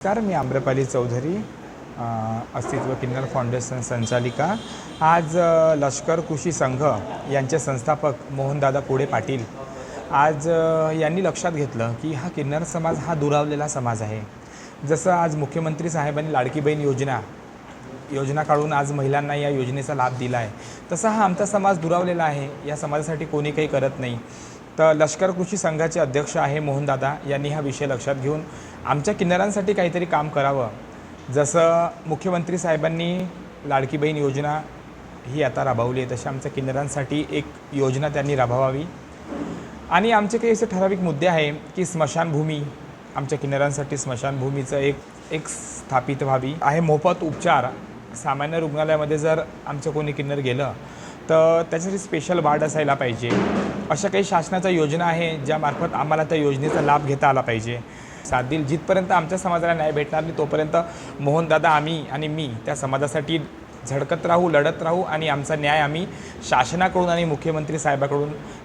नमस्कार मी आम्रपाली चौधरी अस्तित्व किन्नर फाउंडेशन संचालिका. आज लष्कर कृषी संघ यांचे संस्थापक मोहनदादा पुढे पाटील आज यांनी लक्षात घेतलं की हा किन्नर समाज हा दुरावलेला समाज आहे. जसं आज मुख्यमंत्री साहेबांनी लाडकी बहीण योजना योजना काढून आज महिलांना या योजनेचा लाभ दिला आहे तसा हा आमचा समाज दुरावलेला आहे. या समाजासाठी कोणी काही करत नाही. तर लष्कर कृषी संघाचे अध्यक्ष आहे मोहनदादा. यांनी हा विषय लक्षात घेऊन आमच्या किन्नरांसाठी काहीतरी काम करावं. जसं मुख्यमंत्री साहेबांनी लाडकी बहीण योजना ही आता राबवली आहे तशी आमच्या किन्नरांसाठी एक योजना त्यांनी राबवावी. आणि आमचे काही असे ठराविक मुद्दे आहे की स्मशानभूमी आमच्या किन्नरांसाठी स्मशानभूमीचं एक एक स्थापित व्हावी. आहे मोफत उपचार. सामान्य रुग्णालयामध्ये जर आमचं कोणी किन्नर गेलं तर त्याच्यासाठी स्पेशल वार्ड असायला पाहिजे. अशा काही शासनाच्या योजना आहे ज्यामार्फत आम्हाला त्या योजनेचा लाभ घेता आला पाहिजे. साथ देईल जिथपर्यंत आमच्या समाजाला न्याय भेटणार नाही तोपर्यंत मोहनदादा आम्ही आणि मी त्या समाजासाठी झडकत राहू लढत राहू आणि आमचा न्याय आम्ही शासनाकडून आणि मुख्यमंत्री साहेबाकडून